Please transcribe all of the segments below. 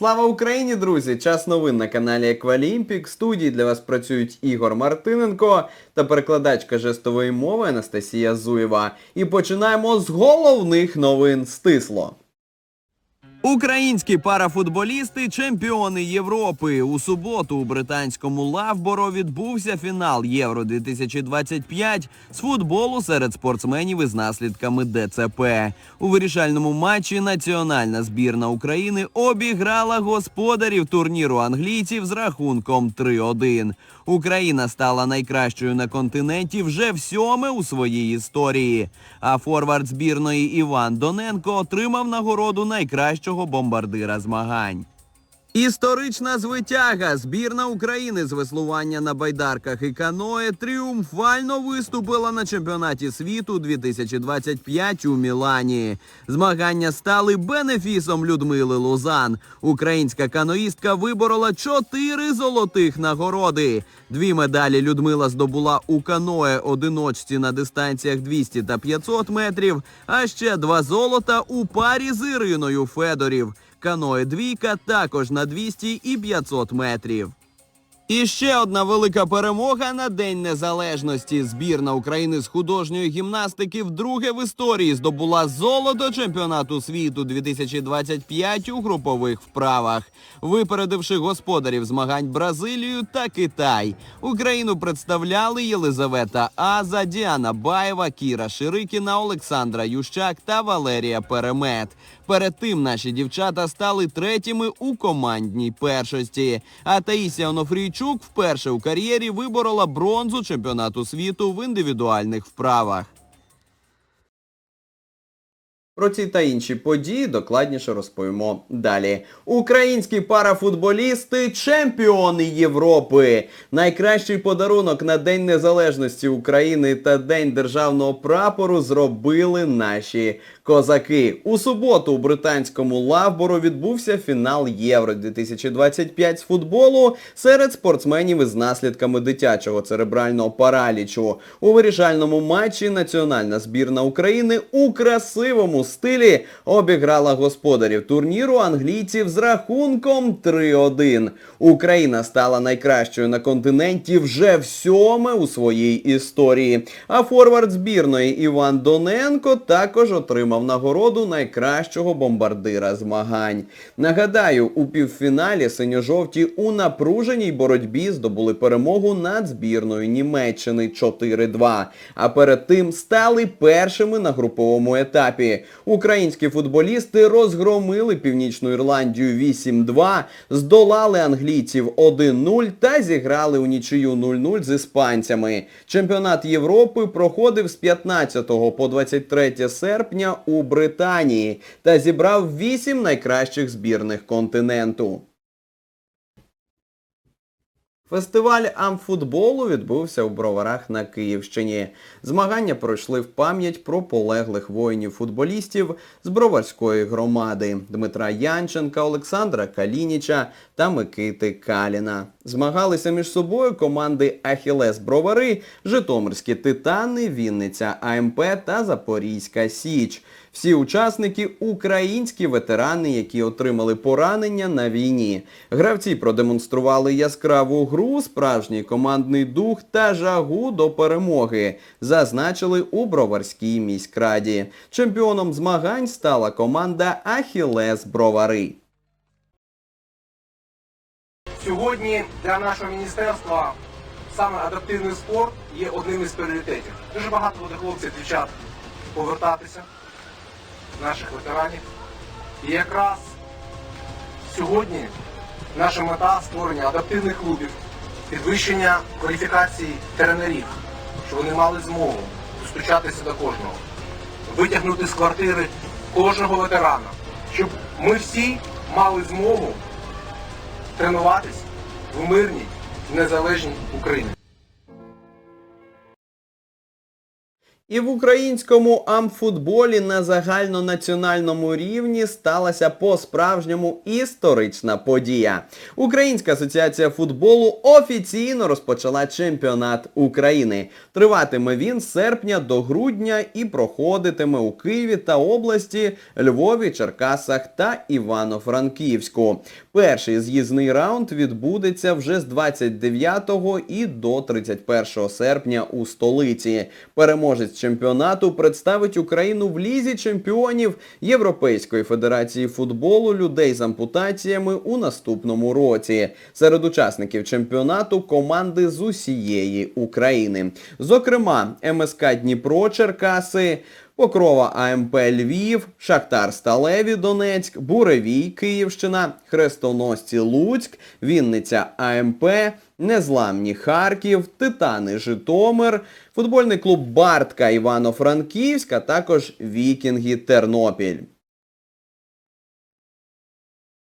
Слава Україні, друзі! Час новин на каналі Еквалімпік. Студії для вас працюють Ігор Мартиненко та перекладачка жестової мови Анастасія Зуєва. І починаємо з головних новин стисло. Українські парафутболісти чемпіони Європи. У суботу у британському Лавборо відбувся фінал Євро 2025 з футболу серед спортсменів із наслідками ДЦП. У вирішальному матчі національна збірна України обіграла господарів турніру англійців з рахунком 3-1. Україна стала найкращою на континенті вже в сьоме у своїй історії. А форвард збірної Іван Доненко отримав нагороду найкращого бомбардира змагань. Історична звитяга збірна України з веслування на байдарках і каное тріумфально виступила на чемпіонаті світу 2025 у Мілані. Змагання стали бенефісом Людмили Лузан. Українська каноїстка виборола чотири золотих нагороди. Дві медалі Людмила здобула у каное одиночці на дистанціях 200 та 500 метрів, а ще два золота у парі з Іриною Федорів. Каное двійка також на 200 і 500 метрів. І ще одна велика перемога на День Незалежності. Збірна України з художньої гімнастики вдруге в історії здобула золото чемпіонату світу 2025 у групових вправах, випередивши господарів змагань Бразилію та Китай. Україну представляли Єлизавета Аза, Діана Баєва, Кіра Ширикіна, Олександра Ющак та Валерія Перемет. Перед тим наші дівчата стали третіми у командній першості. А Таїсія Онофрійчук вперше у кар'єрі виборола бронзу чемпіонату світу в індивідуальних вправах. Про ці та інші події докладніше розповімо далі. Українські парафутболісти чемпіони Європи. Найкращий подарунок на День Незалежності України та День державного прапору зробили наші козаки. У суботу у британському Лавборо відбувся фінал Євро 2025 з футболу серед спортсменів із наслідками дитячого церебрального паралічу. У вирішальному матчі національна збірна України у красивому стилі обіграла господарів турніру англійців з рахунком 3-1. Україна стала найкращою на континенті вже в сьоме у своїй історії. А форвард збірної Іван Доненко також отримав нагороду найкращого бомбардира змагань. Нагадаю, у півфіналі синьо-жовті у напруженій боротьбі здобули перемогу над збірною Німеччини 4-2. А перед тим стали першими на груповому етапі. Українські футболісти розгромили Північну Ірландію 8-2, здолали англійців 1-0 та зіграли у нічию 0-0 з іспанцями. Чемпіонат Європи проходив з 15 по 23 серпня у Британії та зібрав 8 найкращих збірних континенту. Фестиваль амфутболу відбувся у Броварах на Київщині. Змагання пройшли в пам'ять про полеглих воїнів-футболістів з Броварської громади Дмитра Янченка, Олександра Калініча та Микити Каліна. Змагалися між собою команди Ахілес Бровари, Житомирські Титани, Вінниця АМП та Запорізька Січ. Всі учасники українські ветерани, які отримали поранення на війні. Гравці продемонстрували яскраву гру, справжній командний дух та жагу до перемоги, зазначили у Броварській міськраді. Чемпіоном змагань стала команда Ахілес Бровари. Сьогодні для нашого міністерства саме адаптивний спорт є одним із пріоритетів. Дуже багато буде хлопців, дівчат повертатися, наших ветеранів. І якраз сьогодні наша мета створення адаптивних клубів, підвищення кваліфікації тренерів, щоб вони мали змогу достучатися до кожного, витягнути з квартири кожного ветерана, щоб ми всі мали змогу тренуватись в мирній, незалежній Україні. І в українському амфутболі на загальнонаціональному рівні сталася по-справжньому історична подія. Українська асоціація футболу офіційно розпочала чемпіонат України. Триватиме він з серпня до грудня і проходитиме у Києві та області, Львові, Черкасах та Івано-Франківську. Перший з'їзний раунд відбудеться вже з 29 і до 31 серпня у столиці. Переможець чемпіонату представить Україну в лізі чемпіонів Європейської федерації футболу людей з ампутаціями у наступному році. Серед учасників чемпіонату команди з усієї України. Зокрема, МСК Дніпро Черкаси. Покрова АМП Львів, Шахтар Сталеві Донецьк, Буревій Київщина, Хрестоносці Луцьк, Вінниця АМП, Незламні Харків, Титани Житомир, футбольний клуб Бартка Івано-Франківськ, а також Вікінги Тернопіль.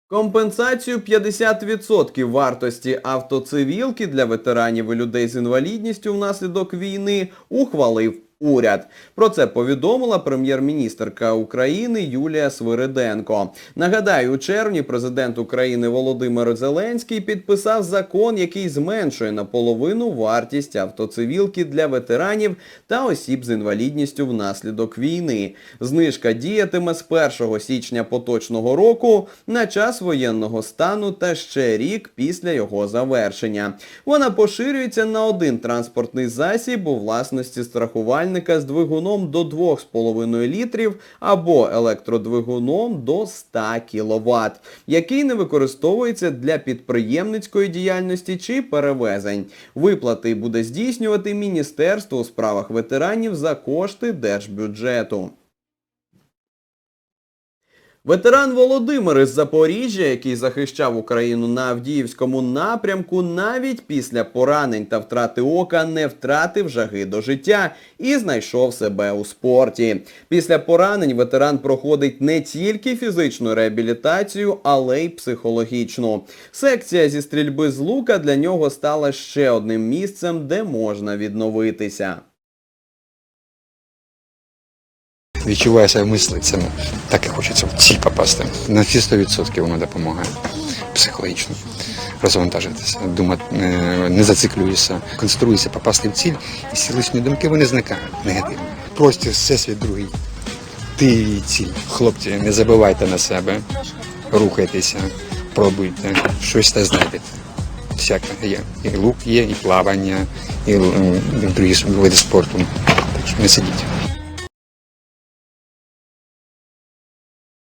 Компенсацію 50% вартості автоцивілки для ветеранів і людей з інвалідністю внаслідок війни ухвалив уряд. Про це повідомила прем'єр-міністерка України Юлія Свириденко. Нагадаю, у червні президент України Володимир Зеленський підписав закон, який зменшує наполовину вартість автоцивілки для ветеранів та осіб з інвалідністю внаслідок війни. Знижка діятиме з 1 січня поточного року на час воєнного стану та ще рік після його завершення. Вона поширюється на один транспортний засіб у власності страхувальника з двигуном до 2,5 літрів або електродвигуном до 100 кВт, який не використовується для підприємницької діяльності чи перевезень. Виплати буде здійснювати Міністерство у справах ветеранів за кошти держбюджету. Ветеран Володимир із Запоріжжя, який захищав Україну на Авдіївському напрямку, навіть після поранень та втрати ока не втратив жаги до життя і знайшов себе у спорті. Після поранень ветеран проходить не тільки фізичну реабілітацію, але й психологічну. Секція зі стрільби з лука для нього стала ще одним місцем, де можна відновитися. відчуваю себе. Хочеться в ціль попасти. На всі 100% воно допомагає психологічно розвантажитися, думати, е, не зациклююся, концентруюся, попасти в ціль, і всі лишні думки вони зникають негативні. Простір, всесвіт другий. Ти і ціль. Хлопці, не забивайте на себе, рухайтеся, пробуйте, щось та знайдете. Всяке є. І лук є, і плавання, і другі види спорту. Так що не сидіть.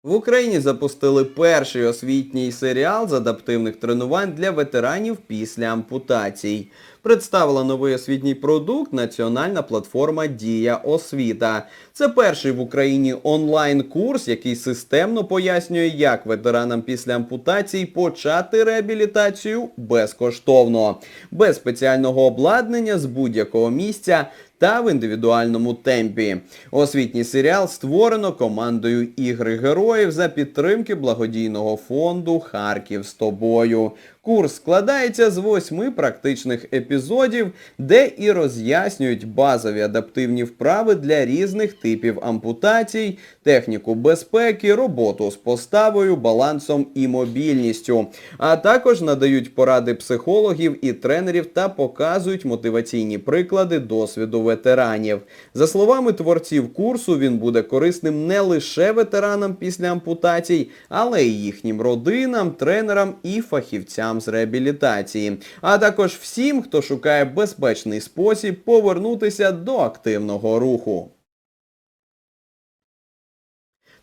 В Україні запустили перший освітній серіал з адаптивних тренувань для ветеранів після ампутацій. Представила новий освітній продукт національна платформа Дія Освіта. Це перший в Україні онлайн-курс, який системно пояснює, як ветеранам після ампутацій почати реабілітацію безкоштовно, без спеціального обладнання з будь-якого місця та в індивідуальному темпі. Освітній серіал створено командою ігри героїв за підтримки благодійного фонду Харків з тобою. Курс складається з восьми практичних епізодів, де і роз'яснюють базові адаптивні вправи для різних типів ампутацій, техніку безпеки, роботу з поставою, балансом і мобільністю, а також надають поради психологів і тренерів та показують мотиваційні приклади досвіду ветеранів. За словами творців курсу, він буде корисним не лише ветеранам після ампутацій, але й їхнім родинам, тренерам і фахівцям з реабілітації, а також всім, хто шукає безпечний спосіб повернутися до активного руху.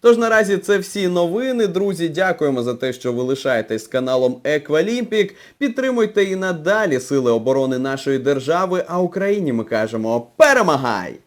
Тож наразі це всі новини, друзі. Дякуємо за те, що ви лишаєтесь з каналом Еквалімпік. Підтримуйте і надалі сили оборони нашої держави, а Україні ми кажемо перемагай!